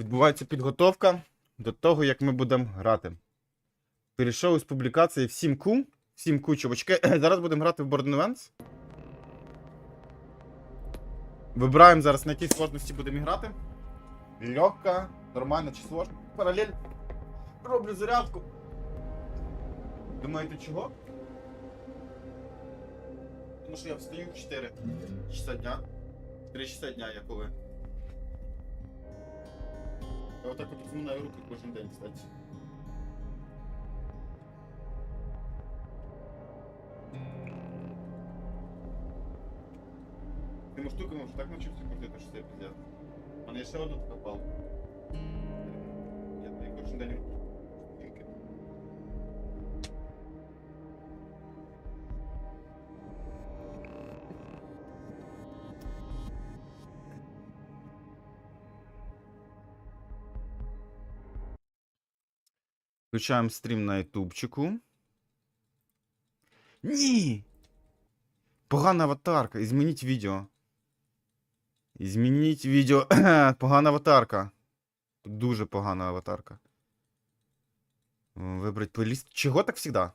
відбувається підготовка до того, як ми будемо грати. Перейшов із публікації в 7Q. 7Q, чувачки. Зараз будемо грати в Borderlands. Вибираємо зараз, на якій сложності будемо грати. Легка, нормальна чи сложна. Паралель. Роблю зарядку. Думаєте, чого? Тому що я встаю в 4 часа дня. 3 часа дня, як коли. Я отак от розминаю руки кожен день, кстати. Тими штуками вже так навчився крутити, що це піздець. У мене є ще одна така палка. Я кожен день руку. Включаємо стрім на ютубчику. Ні! Погана аватарка. Змініть відео. Змініть відео. погана аватарка. Дуже погана аватарка. Вибрать плейлист. Чого так всегда?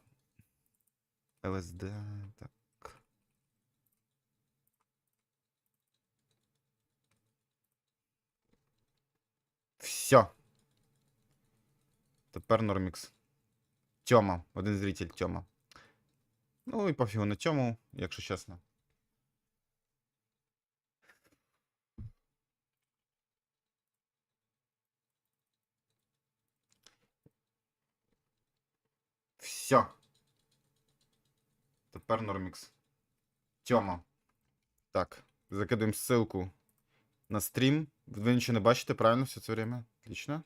ЛСД. Так. Все. Тепер Нормікс. Тьома. Один зритель Тьома. Ну і пофігу на цьому, якщо чесно. Все. Тепер Нормікс. Тьома. Так, закидуємо ссылку на стрім. Ви нічого не бачите, правильно, все це время? Отлично.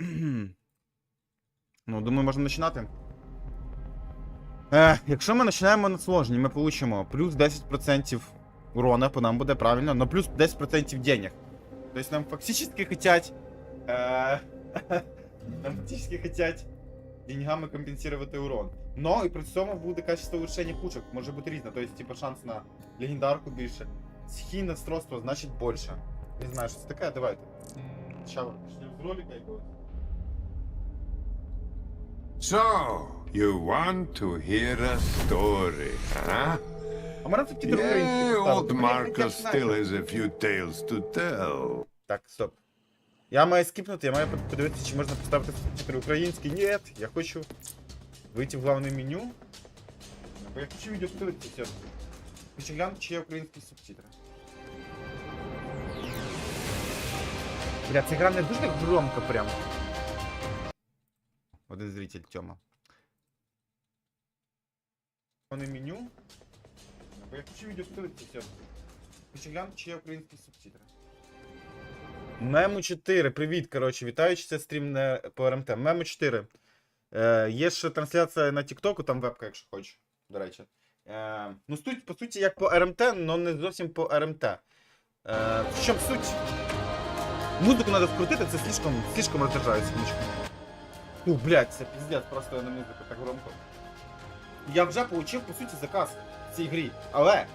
Ну, думаю, можемо починати. Е, якщо ми починаємо на сложні, ми получимо плюс 10% урона по нам буде правильно, но плюс 10% денег. Тобто нам фактически хотять. Е, нам фактически хотять деньгами компенсувати урон. Но і при цьому буде качество улучшення пушок, може бути різне. Тобто, типу, шанс на легендарку більше. Схійне стройство значить більше. Не знаю, що це таке, давайте. Ща почнемо з ролика якогось. So, you want to hear a story, huh? А мене тут тільки українські Yeah, поставили. old Мені як Marcus знаєте. still has a few tales to tell. Так, стоп. Я маю скіпнути, я маю подивитися, чи можна поставити субтитри українські. Ні, я хочу вийти в главне меню. Бо я хочу відео подивитися все. Хочу глянути, чи є українські субтитри. Бля, ця гра не дуже так громко прям. Один зритель, Тьома. Главне меню. Я хочу відео подивитися. Хочу глянути, чи є українські субтитри. Мему 4, привіт, коротше, вітаю, чи це стрім не по РМТ. Мему 4. Е, є ще трансляція на Тіктоку, там вебка, якщо хочеш, до речі. Е, ну, суть, по суті, як по РМТ, але не зовсім по РМТ. Е, в чому суть? Музику треба скрутити, це слишком, слишком роздражає секундочку. Ух, блядь, це піздець, просто на музику так громко. Я вже отримав, по суті, заказ в цій грі. Але,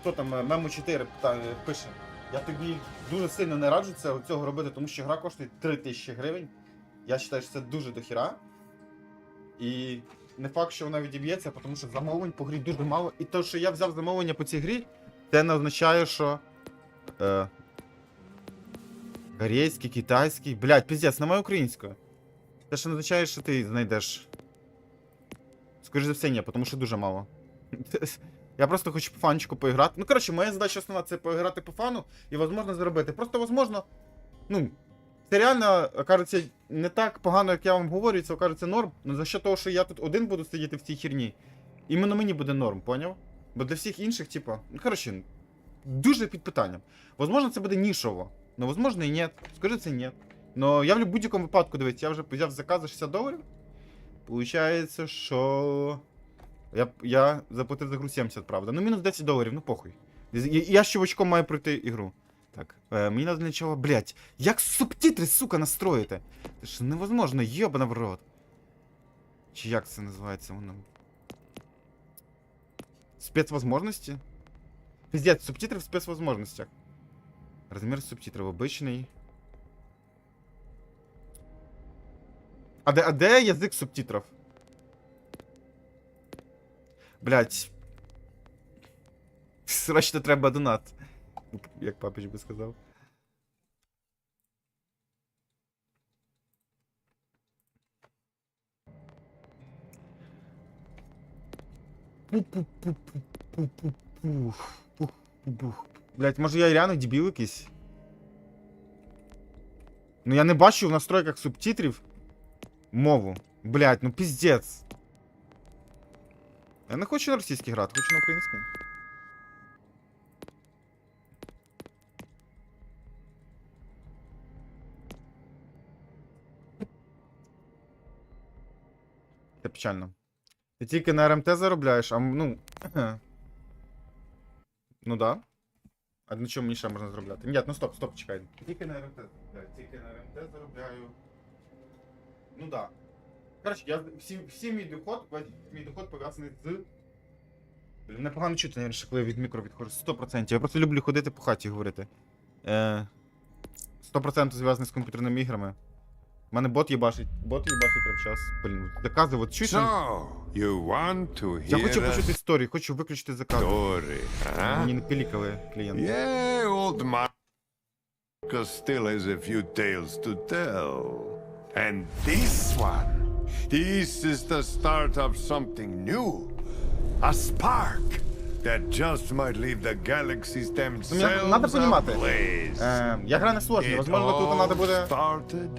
хто там е, Мему 4 питає, пише. Я тобі дуже сильно не раджу це, цього робити, тому що гра коштує 3000 гривень. Я вважаю, що це дуже дохіра. І не факт, що вона відіб'ється, тому що замовлень по грі дуже мало. І те, що я взяв замовлення по цій грі, це не означає, що. Е, корейський, китайський. Блять, піздець, немає української. Це ще не означає, що ти знайдеш. Скоріше за все, ні, тому що дуже мало. Я просто хочу по фанчику поіграти. Ну, коротше, моя задача основна це поіграти по фану і, можливо, заробити. Просто, можливо, ну, це реально, кажеться, не так погано, як я вам говорю, це окажеться норм. Ну за що того, що я тут один буду сидіти в цій херні, іменно мені буде норм, поняв? Бо для всіх інших, типу, ну коротше, дуже під питанням. Возможно, це буде нішово, но возможно і ні. Скажи це ні. Но я в будь-якому випадку, дивіться, я вже взяв заказ за 60 доларів. Получається, що. Я, я заплатив за гру 70, правда. Ну, мінус 10 доларів, ну похуй. Я, я з чувачком маю пройти ігру. Так, е, мені надо для начала, блять, як субтитри, сука, настроїти? Це ж невозможно, йобана в рот. Чи як це називається воно? Спецвозможності? Пиздец, субтитры в спецвозможностях. Размер субтитров обычный. А де, а де язик субтитров? Блять. Срочно треба донат. Як папіч би сказав. Блять, може я реально дебіл якийсь? Ну я не бачу в настройках субтитрів мову. Блять, ну піздець. Я не хочу на російській грати, хочу на українській. Це печально. Ти тільки на РМТ заробляєш, а ну. ну да. А на чому мені ще можна заробляти? Ні, ну стоп, стоп, чекай. Тільки на РМТ заробляю, тільки на РМТ заробляю. Ну да. Коротше, я всі, всі мій доход, весь мій доход пов'язаний з. Блін, непогано чути, навіть, коли я від мікро відходжу. 100%. Я просто люблю ходити по хаті говорити. Е, 100% зв'язаний з комп'ютерними іграми. У мене бот їбашить. Бот їбашить прямо час. Блін, закази, от чуєш? So, you want to Я хочу почути історію, хочу виключити закази. story, Мені не пилікали клієнти. Yeah, old Marcus still has a few tales to tell. And this one, this is the start of something new. A spark that just might leave the galaxies themselves надо понимати, ablaze. Е, я гра не сложна, It возможно, тут all треба буде started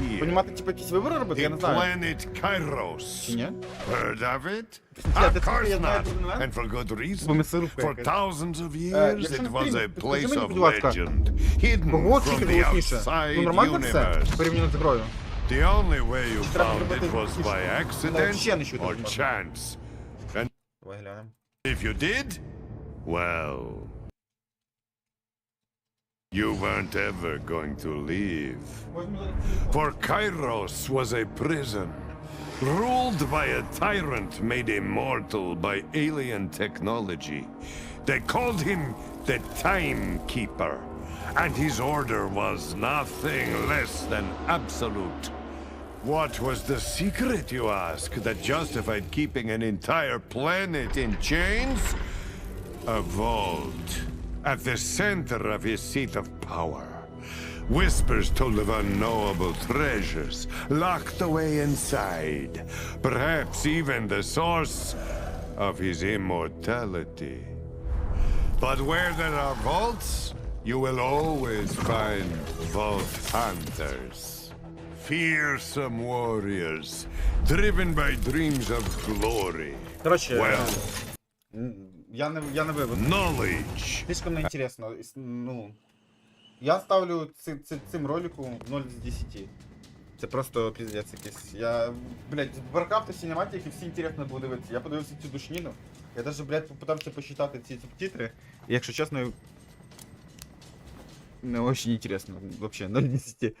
here. понімати, типу, якісь вибори робити, я The не знаю. planet Kairos. Чи ні? Heard of it? Yeah, of that's course really a not. bad one, And for good Бо reason. м'ясорубка For якась. thousands of Е, years, якщо it на was стрімі, a підскажи place мені, of будь ласка, legend, hidden Кого from скільки the голосніше? outside Ну нормально все? universe. Порівняно з грою. The only way you found it was by accident or chance. And if you did, well, you weren't ever going to leave. For Kairos was a prison, ruled by a tyrant made immortal by alien technology. They called him the Timekeeper, and his order was nothing less than absolute what was the secret, you ask, that justified keeping an entire planet in chains? A vault at the center of his seat of power. Whispers told of unknowable treasures locked away inside. Perhaps even the source of his immortality. But where there are vaults, you will always find vault hunters. Fearsome warriors, driven by dreams of glory. Коротше, Well, е, я не, я не виведу. knowledge. Слишком неінтересно. іс- Ну, я ставлю ци, ци, цим ролику 0 з 10. Це просто піздець якийсь. Я, блядь, в Warcraft Cinematic всі інтересно було дивитися. Я подивився цю душніну. Я даже, блядь, попитався посчитати ці субтитри. І якщо чесно, не очень интересно. Вообще, 0 з 10.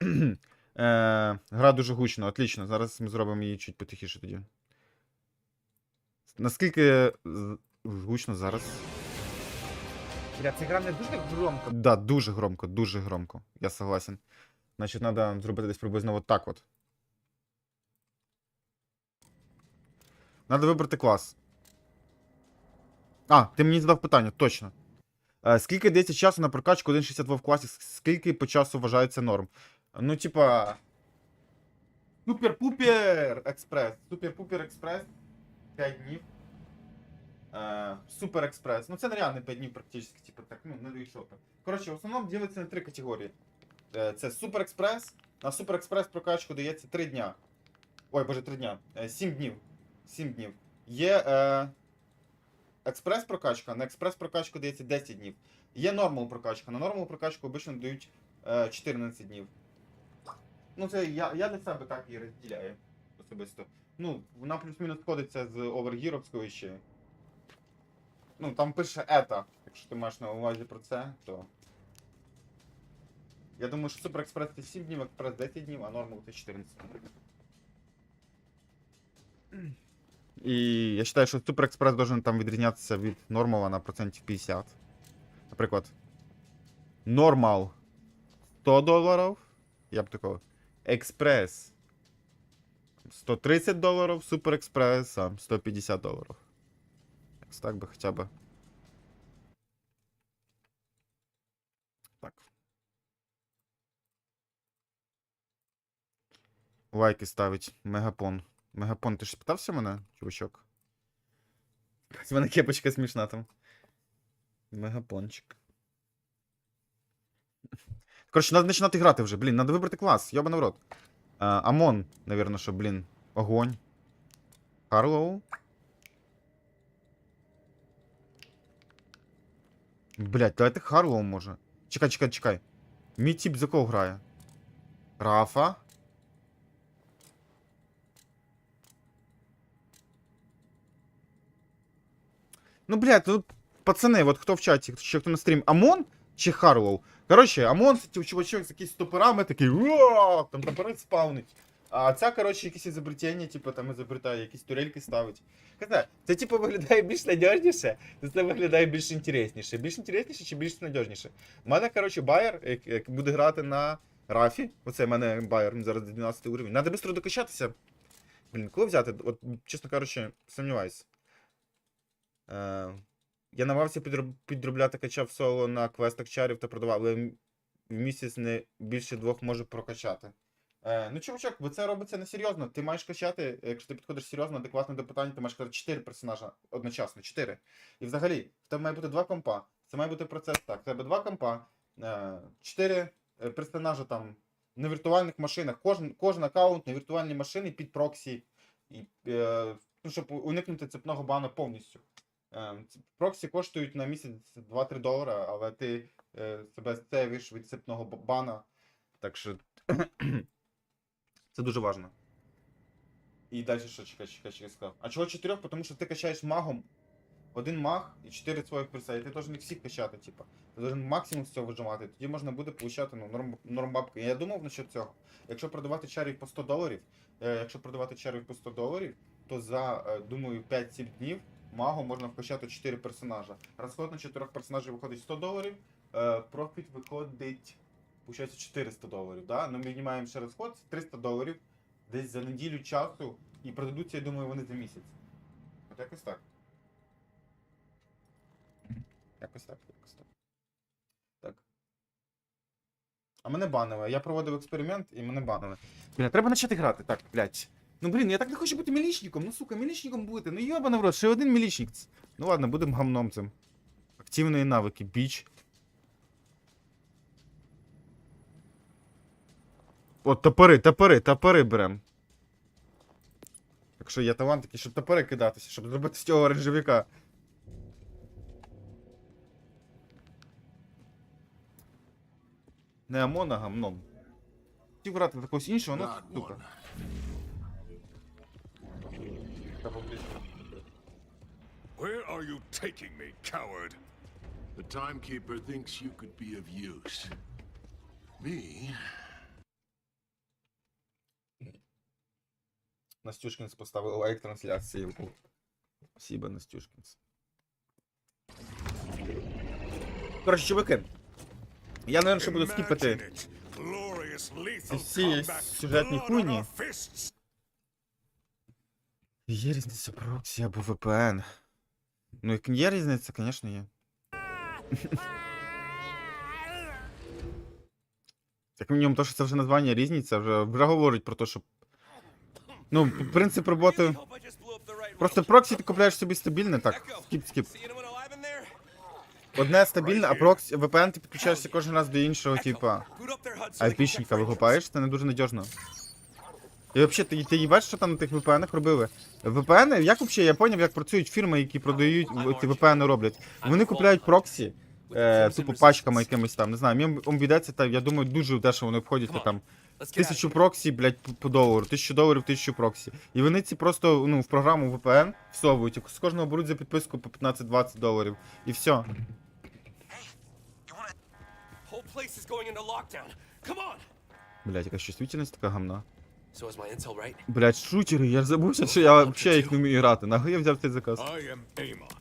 Е, гра дуже гучно, отлично. Зараз ми зробимо її чуть потихіше тоді. Наскільки гучно зараз? Бля, ця гра не дуже громко. Да, дуже громко, дуже громко. Я согласен. Значить, треба зробити десь приблизно от так от. Надо вибрати клас. А, ти мені задав питання, точно. Е, скільки дається часу на прокачку 1.62 в класі, скільки по часу вважається норм? Ну, типа. Супер-пупер експрес. Супер-пупер експрес. 5 днів. Е, Супер експрес. Ну це нереально 5 днів практично, типу так, ну, не що там. Коротше, в основному ділиться на три категорії. Е, Це Супер експрес. На Супер експрес прокачку дається 3 дня. Ой, боже, 3 дня. 7 днів. 7 днів. Є е, експрес прокачка, на експрес прокачку дається 10 днів. Є нормал прокачка. На нормал прокачку обично дають е, 14 днів. Ну, це я, я для себе так і розділяю особисто. Ну, вона плюс-мінус сходиться з овергіровською ще. Ну, там пише ета. Якщо ти маєш на увазі про це, то. Я думаю, що Супер Експрес це 7 днів, Експрес 10 днів, а нормал це 14 днів. І я вважаю, що Super Express должен там відрізнятися від нормала на процентів 50. Наприклад, нормал 100 доларів. Я б такого. Експрес 130 доларів, Super Express а, 150 доларів. Так би хоча б. Так. Лайки ставить. Мегапон. Мегапон, ти ж спитався мене, чувачок? У мене кепочка смішна там. Мегапончик. Коротше, треба починати грати вже, блін, треба вибрати клас, йоба в рот. А, Амон, навірно, що, блін. Огонь. Харлоу. Блять, давайте Харлоу може. Чекай, чекай, чекай. Мій тип за кого грає? Рафа. Ну, блядь, ну, пацани, от хто в чаті, ще хто на стрім, Амон чи Харлоу? Коротше, Амон це ті- чувачок з якимись топорами, такий, «Уа!» там топори спавнить. А ця, коротше, якісь ізобретення, типу, там ізобретає, якісь турельки ставить. Каза, це, типу, виглядає більш надіжніше, це виглядає більш інтересніше. Більш інтересніше чи більш надіжніше? У мене, коротше, байер, як, як буде грати на Рафі, оце в мене байер, зараз 12 уровень. Надо швидко докачатися. Блін, коли взяти? От, чесно кажучи, сумніваюсь. Е, я намагався підробляти качав соло на квестах чарів та продавав, але в місяць не більше двох можу прокачати. Е, ну, чувачок, бо це робиться несерйозно. Ти маєш качати, якщо ти підходиш серйозно, адекватно до питання, ти маєш качати 4 персонажа одночасно. 4. І взагалі, в тебе має бути два компа. Це має бути процес так. В тебе два компа, 4 персонажа там на віртуальних машинах. Кожен, кожен аккаунт на віртуальній машині під проксі. І, е, ну, щоб уникнути цепного бану повністю. Е, ц- Проксі коштують на місяць 2-3 долара, але ти е, себе сейвиш від цепного б- бана. Так що це дуже важливо. І далі що чекай, чекай, чекай, сказав. А чого 4? Тому що ти качаєш магом один маг і 4 своїх перса. І ти должен їх всіх качати, типа. Ти должен максимум з цього вижимати. Тоді можна буде получати ну, норм, норм бабки. Я думав насчет цього. Якщо продавати чарів по 100 доларів, е, якщо продавати чарів по 100 доларів, то за, е, думаю, 5-7 днів магу можна вкачати 4 персонажа. Розход на 4 персонажів виходить 100 доларів, е, профіт виходить, виходить 400 доларів. Да? Ну, ми знімаємо ще розход, 300 доларів десь за неділю часу, і продадуться, я думаю, вони за місяць. От якось так. Якось так, якось так. Так. А мене банили. Я проводив експеримент і мене банили. Бля, треба почати грати. Так, блядь. Ну блін, я так не хочу бути мілічником. Ну сука, мілічником бути. Ну йобана в рот, ще один мілічник. Ну ладно, будемо гамном цим. Активні навики, біч. От топори, топори, топори берем. Так що є талант такий, щоб топори кидатися, щоб зробити з цього оранжевіка. Не Амона, а гамном. Хотів грати за когось іншого, ну сука. Where are you taking me, coward? The timekeeper thinks you could be of use. Me? Настюшкінс поставив лайк трансляції. Спасибо, Настюшкінс. Коротше, чуваки. Я, наверное, буду скіпати. Всі сюжетні хуйні. Є різниця проксі або VPN. Ну, як є різниця, звісно, є. Як мінімум, то, що це вже названня різниця, вже, вже говорить про те, що. Ну, принцип роботи. Просто проксі ти купляєш собі стабільне, так. Скіп, скіп. Одне стабільне, а проксі VPN ти підключаєшся кожен раз до іншого, типа. Айпішника викупаєш, це не дуже надіжно. І взагалі, ти, ти їбаш, що там на тих VPN робили? VPN, як взагалі, я поняв, як працюють фірми, які продають ті VPN роблять. Вони купляють проксі, е, тупо пачками якимись там, не знаю, мені обійдеться, та, я думаю, дуже дешево вони обходяться там. Тисячу проксі, блядь, по, долару, тисячу доларів, тисячу проксі. І вони ці просто ну, в програму VPN всовують, з кожного беруть за підписку по 15-20 доларів. І все. Блядь, яка чувствительність така гамна. So is my intel right? Блять, шутери, я ж забувся, що я взагалі їх не вмію грати. Нахуй я взяв цей заказ. I am Amon.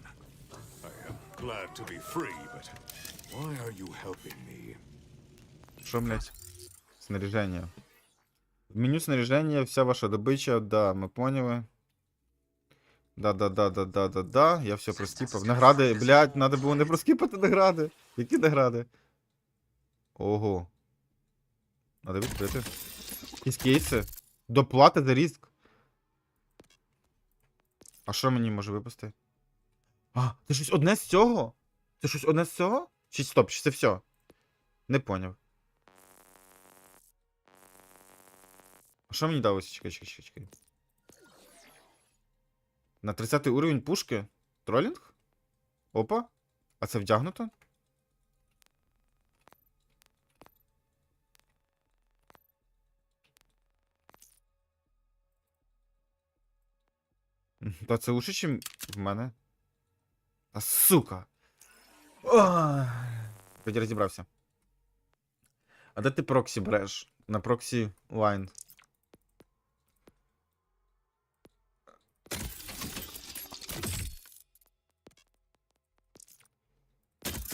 I am glad to be free, but why are you helping me? Що, блять? Снаряження. В меню снаряження, вся ваша добича, да, ми поняли. Да, да, да, да, да, да, да. Я все проскіпав. Награди, блядь, надо було не проскіпати награди. Які награди? Ого. Надо відкрити. Якісь кейси. Доплата за риск. А що мені може випасти? А, це щось одне з цього? Це щось одне з цього? Чи стоп, чи це все? Не поняв. А що мені далося? Чекай, чекай, чекай, чекай. На 30 уровень пушки? Тролінг? Опа. А це вдягнуто? Та це лучше, ніж в мене. А сука. Тоді розібрався. А де ти проксі береш? На проксі лайн.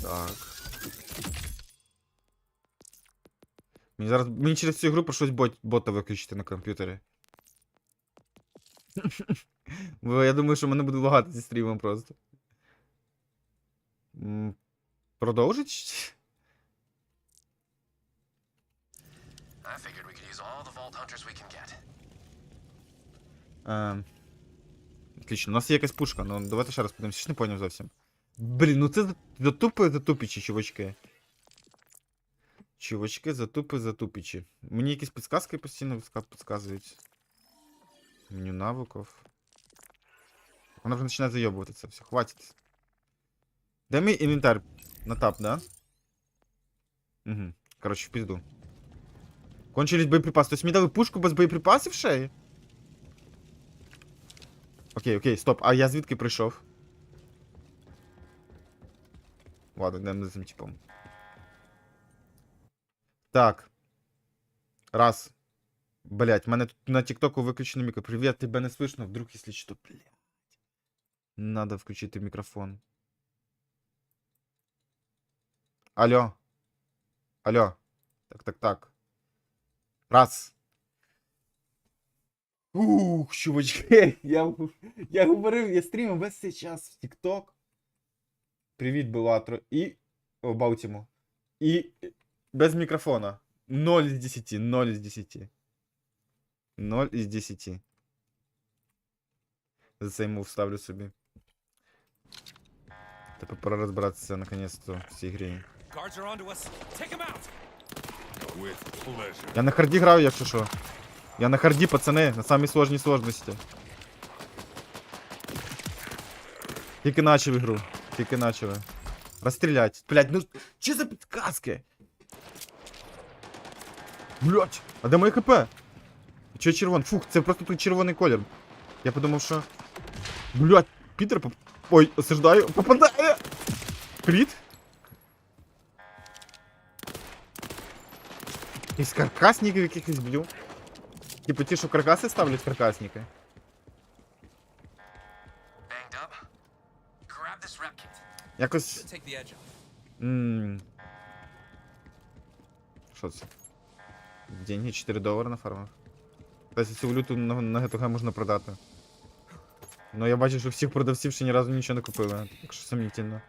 Так. Мені зараз. Мені через цю гру прийшлось бот, бота виключити на комп'ютері. Бо я думаю, що мене буде лагати зі стрімом просто. Продовжить? I figured we could use all the vault hunters we can get. Ем, Отлично, у нас є якась пушка, ну давайте ще раз подивимося, ж не поняв зовсім. Блін, ну це за- затупи затупічі, чувачки. Чувачки, затупи затупічі. Мені якісь підсказки постійно підска- підказують. Меню навиків. Вона вже починає зайобувати це все. Хватить. Де мій інвентар? На тап, да? Угу. Коротше, в пізду. Кончились боєприпаси. Тобто мені дали пушку без боєприпасів ще? є? Окей, окей, стоп. А я звідки прийшов? Ладно, йдемо за цим типом. Так. Раз. Блять, в мене тут на тіктоку виключено мікро. Привіт, тебе не слышно, вдруг, якщо що, блять. Надо включити мікрофон. Алло. Алло. Так, так, так. Раз. Ух, чувачки, я, я говорив, я стрімив весь цей час в TikTok. Привіт, Белатро. І. О, Баутіму. І без мікрофона. 0 з 10, 0 з 10. 0 із 10. За це йому вставлю собі. Тепер пора розбиратися наконець-то в цій грі. Guards are onto us. Take them out. With pleasure. Я на харді граю, якщо що. Я на харді, пацани, на самій сложній сложності. Тільки начали ігру. Тільки начали. Розстрілять. Блять, ну чи за підказки? Блять, а де моє хп? Чо червон? Фух, це просто той червоний колір. Я подумав, що. Блять, Пітер поп... Ой, осуждаю. Попадає! Кріт? Із каркасників якихось б'ю. Типу ті, що каркаси ставлять каркасники. Banged up. Grab this rep kit. Якось. Take the edge off. Ммм. Що це? Деньги 4 долари на фармах. Тобто цю валюту на, на ГТГ можна продати. Ну я бачу, що всіх продавців ще ні разу нічого не купили. Так що сумнітельно.